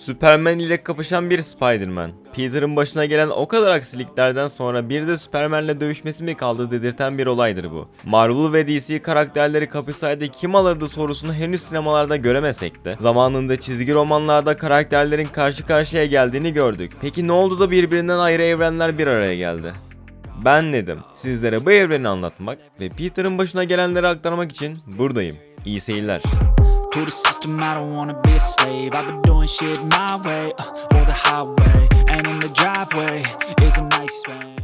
Superman ile kapışan bir Spider-Man. Peter'ın başına gelen o kadar aksiliklerden sonra bir de Superman'le dövüşmesi mi kaldı dedirten bir olaydır bu. Marvel ve DC karakterleri kapışsaydı kim alırdı sorusunu henüz sinemalarda göremesek de zamanında çizgi romanlarda karakterlerin karşı karşıya geldiğini gördük. Peki ne oldu da birbirinden ayrı evrenler bir araya geldi? Ben Nedim. Sizlere bu evreni anlatmak ve Peter'ın başına gelenleri aktarmak için buradayım. İyi seyirler. To the system, I don't wanna be a slave. I've been doing shit my way, uh, or the highway. And in the driveway is a nice way.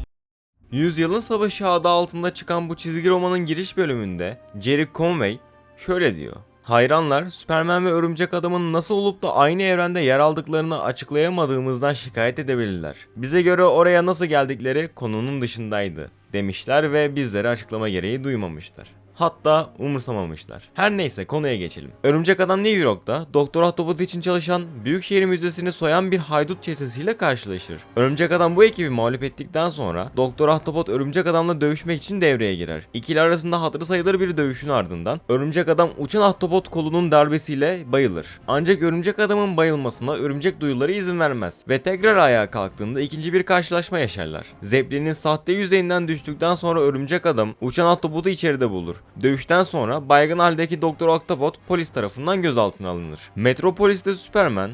Yüzyılın Savaşı adı altında çıkan bu çizgi romanın giriş bölümünde Jerry Conway şöyle diyor. Hayranlar Superman ve Örümcek Adam'ın nasıl olup da aynı evrende yer aldıklarını açıklayamadığımızdan şikayet edebilirler. Bize göre oraya nasıl geldikleri konunun dışındaydı demişler ve bizlere açıklama gereği duymamışlar. Hatta umursamamışlar. Her neyse konuya geçelim. Örümcek Adam New York'ta Doktor Ahtapot için çalışan Büyükşehir Müzesi'ni soyan bir haydut çetesiyle karşılaşır. Örümcek Adam bu ekibi mağlup ettikten sonra Doktor Ahtapot Örümcek Adam'la dövüşmek için devreye girer. İkili arasında hatırı sayılır bir dövüşün ardından Örümcek Adam uçan Ahtapot kolunun darbesiyle bayılır. Ancak Örümcek Adam'ın bayılmasına örümcek duyuları izin vermez ve tekrar ayağa kalktığında ikinci bir karşılaşma yaşarlar. Zeppelin'in sahte yüzeyinden düştükten sonra Örümcek Adam uçan Ahtapot'u içeride bulur. Dövüşten sonra baygın haldeki Doktor Octopus polis tarafından gözaltına alınır. Metropolis'te Superman,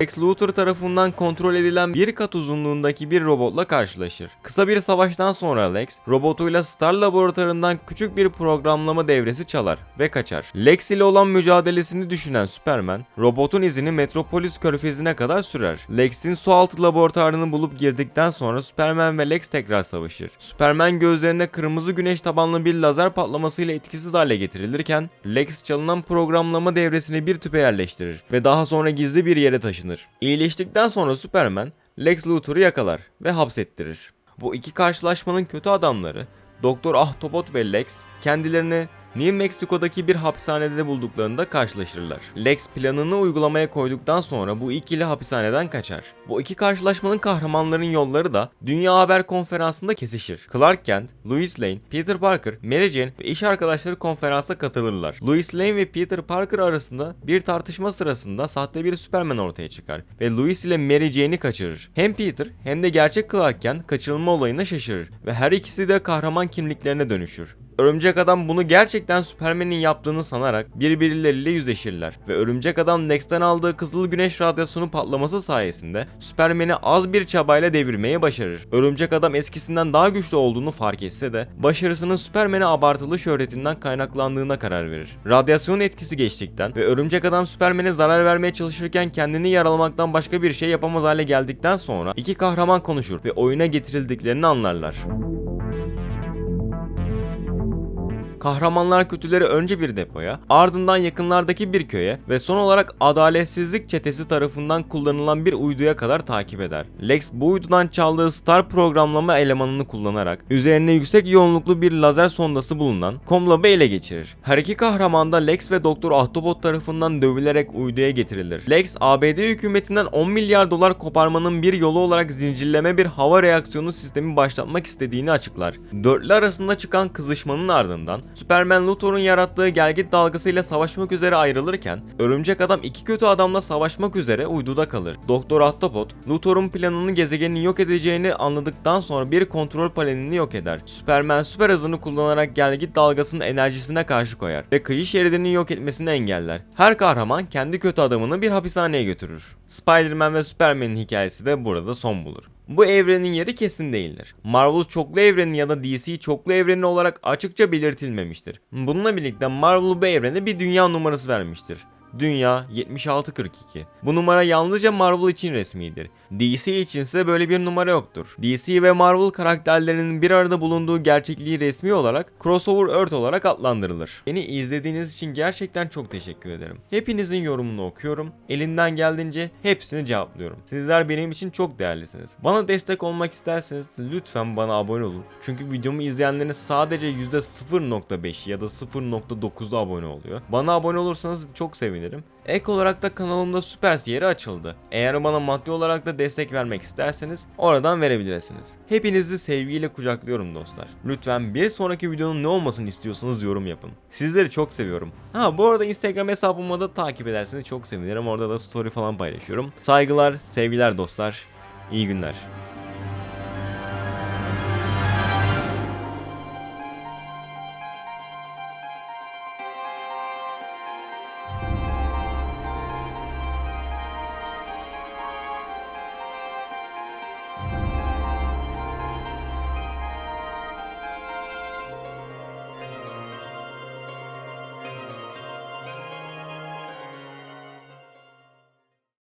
Lex Luthor tarafından kontrol edilen bir kat uzunluğundaki bir robotla karşılaşır. Kısa bir savaştan sonra Lex, robotuyla Star laboratuvarından küçük bir programlama devresi çalar ve kaçar. Lex ile olan mücadelesini düşünen Superman, robotun izini Metropolis körfezine kadar sürer. Lex'in sualtı laboratuvarını bulup girdikten sonra Superman ve Lex tekrar savaşır. Superman gözlerine kırmızı güneş tabanlı bir lazer patlamasıyla etkisiz hale getirilirken, Lex çalınan programlama devresini bir tüpe yerleştirir ve daha sonra gizli bir yere taşınır. İyileştikten sonra Superman, Lex Luthor'u yakalar ve hapsettirir. Bu iki karşılaşmanın kötü adamları, Doktor Ahtapot ve Lex kendilerini New Mexico'daki bir hapishanede bulduklarında karşılaşırlar. Lex planını uygulamaya koyduktan sonra bu ikili hapishaneden kaçar. Bu iki karşılaşmanın kahramanların yolları da Dünya Haber Konferansı'nda kesişir. Clark Kent, Louis Lane, Peter Parker, Mary Jane ve iş arkadaşları konferansa katılırlar. Louis Lane ve Peter Parker arasında bir tartışma sırasında sahte bir Superman ortaya çıkar ve Louis ile Mary Jane'i kaçırır. Hem Peter hem de gerçek Clark Kent kaçırılma olayına şaşırır ve her ikisi de kahraman kimliklerine dönüşür. Örümcek Adam bunu gerçekten Superman'in yaptığını sanarak birbirleriyle yüzleşirler ve Örümcek Adam Lex'ten aldığı kızıl güneş radyasyonu patlaması sayesinde Superman'i az bir çabayla devirmeyi başarır. Örümcek Adam eskisinden daha güçlü olduğunu fark etse de başarısının Superman'e abartılı şöhretinden kaynaklandığına karar verir. Radyasyon etkisi geçtikten ve Örümcek Adam Superman'e zarar vermeye çalışırken kendini yaralamaktan başka bir şey yapamaz hale geldikten sonra iki kahraman konuşur ve oyuna getirildiklerini anlarlar. Kahramanlar kötüleri önce bir depoya, ardından yakınlardaki bir köye ve son olarak adaletsizlik çetesi tarafından kullanılan bir uyduya kadar takip eder. Lex bu uydudan çaldığı Star programlama elemanını kullanarak üzerine yüksek yoğunluklu bir lazer sondası bulunan Comlab'ı ele geçirir. Her iki kahraman da Lex ve Doktor Ahtapot tarafından dövülerek uyduya getirilir. Lex, ABD hükümetinden 10 milyar dolar koparmanın bir yolu olarak zincirleme bir hava reaksiyonu sistemi başlatmak istediğini açıklar. Dörtlü arasında çıkan kızışmanın ardından Superman Luthor'un yarattığı gelgit dalgasıyla savaşmak üzere ayrılırken Örümcek Adam iki kötü adamla savaşmak üzere uyduda kalır. Doktor Ahtapot, Luthor'un planını gezegenini yok edeceğini anladıktan sonra bir kontrol panelini yok eder. Superman süper hızını kullanarak gelgit dalgasının enerjisine karşı koyar ve kıyı şeridini yok etmesini engeller. Her kahraman kendi kötü adamını bir hapishaneye götürür. Spider-Man ve Superman'in hikayesi de burada son bulur. Bu evrenin yeri kesin değildir. Marvel çoklu evreni ya da DC çoklu evreni olarak açıkça belirtilmemiştir. Bununla birlikte Marvel bu evrene bir dünya numarası vermiştir. Dünya 7642. Bu numara yalnızca Marvel için resmidir. DC içinse böyle bir numara yoktur. DC ve Marvel karakterlerinin bir arada bulunduğu gerçekliği resmi olarak Crossover Earth olarak adlandırılır. Beni izlediğiniz için gerçekten çok teşekkür ederim. Hepinizin yorumunu okuyorum. Elimden geldiğince hepsini cevaplıyorum. Sizler benim için çok değerlisiniz. Bana destek olmak isterseniz lütfen bana abone olun. Çünkü videomu izleyenlerin sadece %0.5 ya da 0.9'u abone oluyor. Bana abone olursanız çok sevinirim. Ek olarak da kanalımda Süpers yeri açıldı. Eğer bana maddi olarak da destek vermek isterseniz oradan verebilirsiniz. Hepinizi sevgiyle kucaklıyorum dostlar. Lütfen bir sonraki videonun ne olmasını istiyorsanız yorum yapın. Sizleri çok seviyorum. Ha bu arada Instagram hesabımı da takip ederseniz çok sevinirim. Orada da story falan paylaşıyorum. Saygılar, sevgiler dostlar. İyi günler.